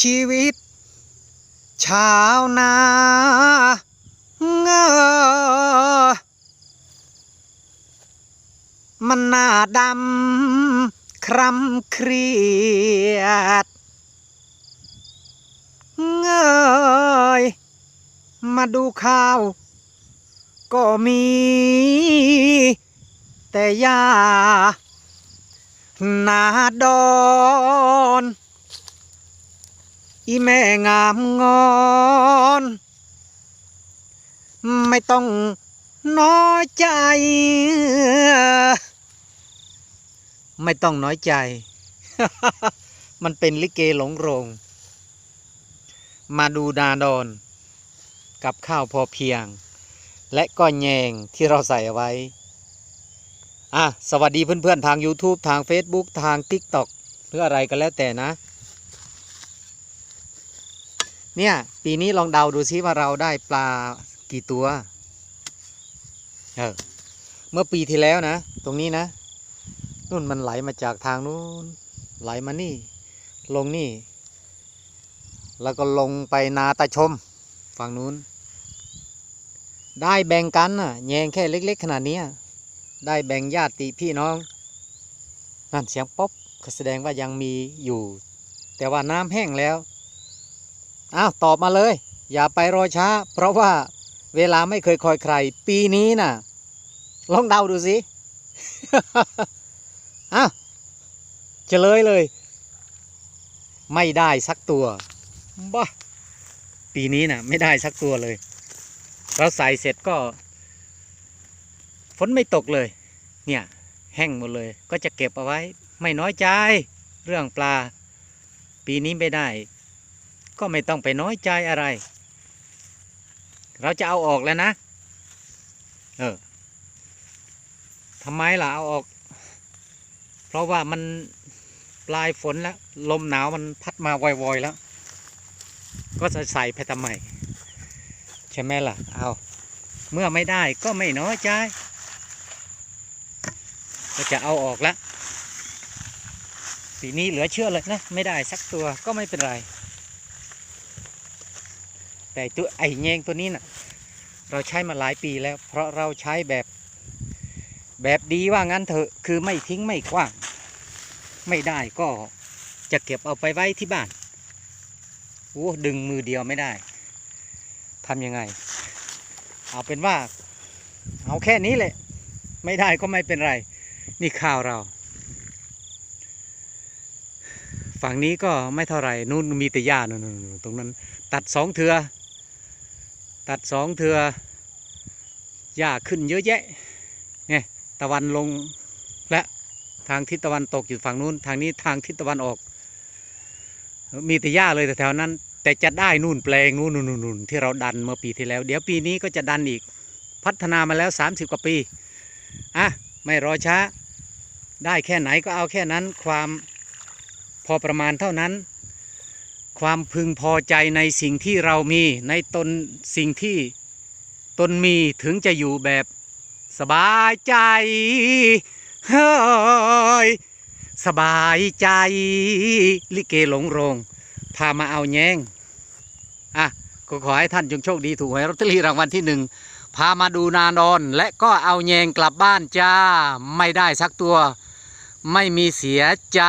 ชีวิต ชาวนาเงอมันหน้าดำ ครำเครียดเงยมาดูข่าว ก็มี แต่ยาหนาดอน อีแม่งามงอน ไม่ต้องน้อยใจ ไม่ต้องน้อยใจ มันเป็นลิเกหลงโรง มาดูนาดอน กับข้าวพอเพียง และก็แยงที่เราใส่ไว้ อะ สวัสดีเพื่อนๆ ทาง YouTube ทาง Facebook ทาง TikTok หรืออะไรก็แล้วแต่นะ เนี่ย ปีนี้ลองเดาดูซิว่าเราได้ปลากี่ตัว เออ เมื่อปีที่แล้วนะ ตรงนี้นะ นู่นมันไหลมาจากทางนู้น ไหลมานี่ ลงนี่ แล้วก็ลงไปนาตาชม ฝั่งนู้น ได้แบ่งกันน่ะ แยงแค่เล็ก ๆ ขนาดนี้ ได้แบ่งญาติพี่น้อง นั่นเสียงป๊อบก็แสดงว่ายังมีอยู่ แต่ว่าน้ำแห้งแล้ว อ้าวตอบมาเลย อย่าไปรอช้า เพราะว่าเวลาไม่เคยคอยใคร ปีนี้น่ะ ลองเดาดูสิอ้าวเฉลยเลย ไม่ได้สักตัวบ้าปีนี้น่ะ ไม่ได้สักตัวเลย เราใส่เสร็จก็ ฝนไม่ตกเลย เนี่ย แห้งหมดเลย ก็จะเก็บเอาไว้ ไม่น้อยใจ เรื่องปลา ปีนี้ไม่ได้ ก็ไม่ต้องไปน้อยใจอะไร เราจะเอาออกแล้วนะ เออทำไมล่ะเอาออก เพราะว่ามันปลายฝนแล้ว ลมหนาวมันพัดมาวอยๆแล้ว ก็จะใส่ไปทำไมใช่ไหมล่ะ เอาเมื่อไม่ได้ก็ไม่น้อยใจ ก็จะเอาออกแล้วปีนี้เหลือเชื่อเลยนะ ไม่ได้สักตัวก็ไม่เป็นไร แต่ตัวไอ้แยงตัวนี้น่ะเราใช้มาหลายปีแล้ว เพราะเราใช้แบบแบบดีว่างั้นเถอะคือไม่ทิ้งไม่ขว้าง ไม่ได้ก็จะเก็บเอาไปไว้ที่บ้านโอ้ดึงมือเดียวไม่ได้ทำยังไง เอาเป็นว่า เอาแค่นี้แหละ ไม่ได้ก็ไม่เป็นไร นี่ข้าวเรา ฝั่งนี้ก็ไม่เท่าไหร่นู่นมีแต่หญ้านู่นตรงนั้น ตัดสองเถือ ตัดสองเถือหญ้าขึ้นเยอะแยะไงตะวันลงและทางทิศตะวันตกอยู่ฝั่งนู้น ทางนี้ทางทิศตะวันออก มีแต่หญ้าเลยแถวๆนั้น แต่จะได้นู่นแปลงนู่นนู่นนู่นที่เราดันเมื่อปีที่แล้ว เดี๋ยวปีนี้ก็จะดันอีก พัฒนามาแล้ว 30 กว่าปีอะไม่รอช้า ได้แค่ไหนก็เอาแค่นั้นความพอประมาณเท่านั้น ความพึงพอใจในสิ่งที่เรามีในตนสิ่งที่ตนมีถึงจะอยู่แบบสบายใจเฮ้ยสบายใจ ลิเกหลงโรง พามาเอาแยงอะก็ขอให้ท่านจงโชคดีถูกหวยลอตเตอรี่รางวัลที่หนึ่งพามาดูนานอน และก็เอาแยงกลับบ้านจ้า ไม่ได้สักตัว ไม่มีเสียใจ